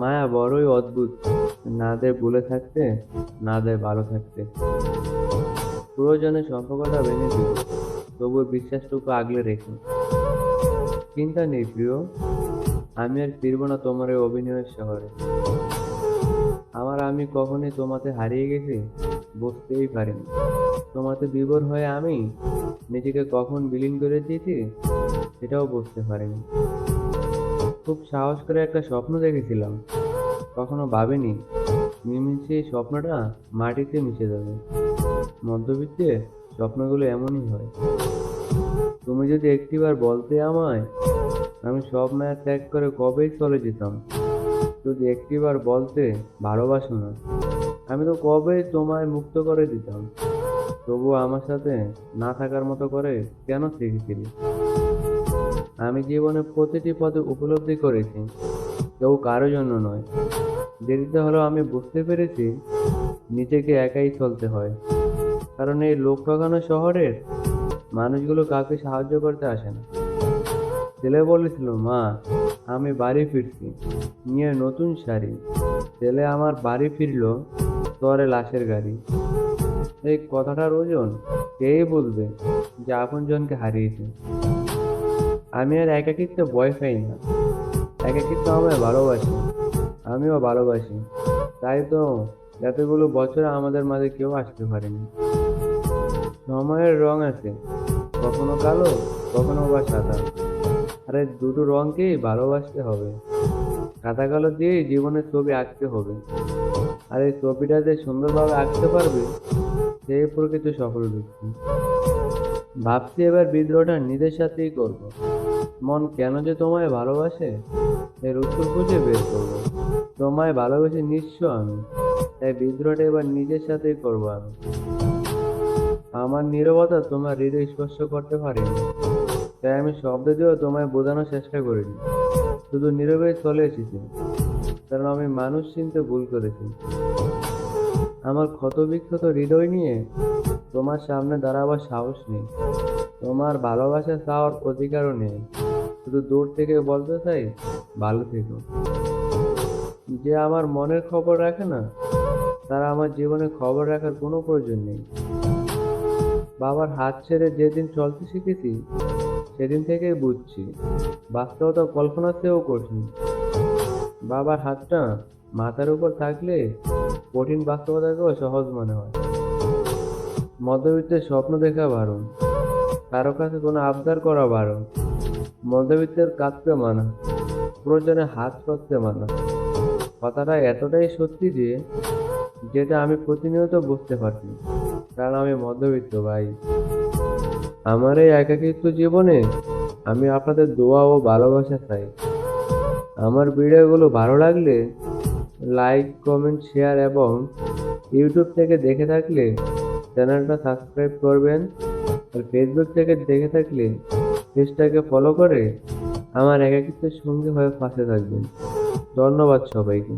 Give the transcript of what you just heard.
মায়া বড়ই অদ্ভুত। না দেয় ভুলে থাকতে, না দেয় ভালো থাকতে। প্রয়োজনে সম্পর্কটা ভেঙে দিই তবুও বিশ্বাসটুকু আগলে রেখে। চিন্তা নেই প্রিয়, আমি আর ফিরবো না তোমার এই অভিনয়ের শহরে। আমার আমি কখনই তোমাতে হারিয়ে গেছি, বুঝতেই পারিনি। তোমাতে বিভোর হয়ে আমি নিজেকে কখন বিলীন করে দিয়েছি, সেটাও বুঝতে পারিনি। খুব সাহস করে একটা স্বপ্ন দেখেছিলাম। কখনো ভাবিনি। মিমিশে এই স্বপ্নটা মাটিতে মিশে যাবে। মধ্যবিত্তে স্বপ্নগুলো এমনই হয়। তুমি যদি একটিবার বলতে আমায়, আমি সব মায়া ত্যাগ করে কবেই চলে যেতাম? যদি একটিবার বলতে ভালোবাসো না, আমি তো কবেই তোমায় মুক্ত করে দিতাম? তবুও আমার সাথে না থাকার মতো করে কেন শিখেছিলি আমি জীবনে প্রতিটি পদে উপলব্ধি করেছি, কেউ কারও জন্য নয়। দেরিতে হলেও আমি বুঝতে পেরেছি নিজেকে একাই চলতে হয়। কারণ এই লোক ঠকানো শহরের মানুষগুলো কাউকে সাহায্য করতে আসে না। ছেলে বলেছিল, মা, আমি বাড়ি ফিরছি, নিয়ে নতুন শাড়ি। ছেলে আমার বাড়ি ফিরলো, তোরে লাশের গাড়ি। এই কথাটার ওজন কেই বলবে যে আপনজনকে হারিয়েছে? আমি আর একাকিত্ব ভয় পাই না। একাকিত্ব আমায় ভালোবাসি। আমিও ভালোবাসি। তাই তো এতগুলো বছর আমাদের মাঝে কেউ আসতে পারেনি। সময়ের রং আছে। কখনো কালো, কখনো বা সাদা। আর দুটো রঙকেই ভালোবাসতে হবে। সাদা কালো দিয়েই জীবনের ছবি আঁকতে হবে। আর এই ছবিটা যে সুন্দরভাবে আঁকতে পারবে, সেই প্রকৃত সফল ব্যক্তি। ভাবছি এবার বিদ্রোহটা নিজের সাথেই করব। মন কেন যে তোমায় ভালোবাসে, এর উত্তর খুঁজে বের করব। তোমায় ভালোবেসে নিঃস্ব আমি, তাই বিদ্রোহটা এবার নিজের সাথেই করব আমি। আমার নীরবতা তোমার হৃদয় স্পর্শ করতে পারেনি, তাই আমি শব্দ দিয়েও তোমায় বোঝানোর চেষ্টা করিনি। শুধু নীরবে চলে এসেছি, কারণ আমি মানুষ চিনতে ভুল করেছি। আমার ক্ষতবিক্ষত হৃদয় নিয়ে তোমার সামনে দাঁড়াবার সাহস নেই। তোমার ভালোবাসা চাওয়ার অধিকারও নেই। শুধু দূর থেকে বলতে চাই, ভালো থেকো। যে আমার মনের খবর রাখে না, তারা আমার জীবনে খবর রাখার কোনো প্রয়োজন নেই। বাবার হাত ছেড়ে যেদিন চলতে শিখেছি, সেদিন থেকেই বুঝছি, বাস্তবতা কল্পনা চেয়েও কঠিন। বাবার হাতটা মাথার উপর থাকলে কঠিন বাস্তবতাকেও সহজ মনে হয়। মধ্যবিত্তের স্বপ্ন দেখা বারণ। কারও কাছে কোনো আবদার করা বারণ। মধ্যবিত্তের কাঁদতে মানা। প্রয়োজনে হাত করতে মানা। কথাটা এতটাই সত্যি যে, যেটা আমি প্রতিনিয়ত বুঝতে পারছি। কারণ আমি মধ্যবিত্ত ভাই। আমার এই একাকিত্ব জীবনে আমি আপনাদের দোয়া ও ভালোবাসা চাই। আমার ভিডিওগুলো ভালো লাগলে লাইক, কমেন্ট, শেয়ার এবং ইউটিউব থেকে দেখে থাকলে চ্যানেলটা সাবস্ক্রাইব করবেন আর ফেসবুক থেকে দেখে থাকলে পেজটাকে ফলো করে আমার একাকিত্বের সঙ্গী হয়ে পাশে থাকবেন। ধন্যবাদ সবাইকে।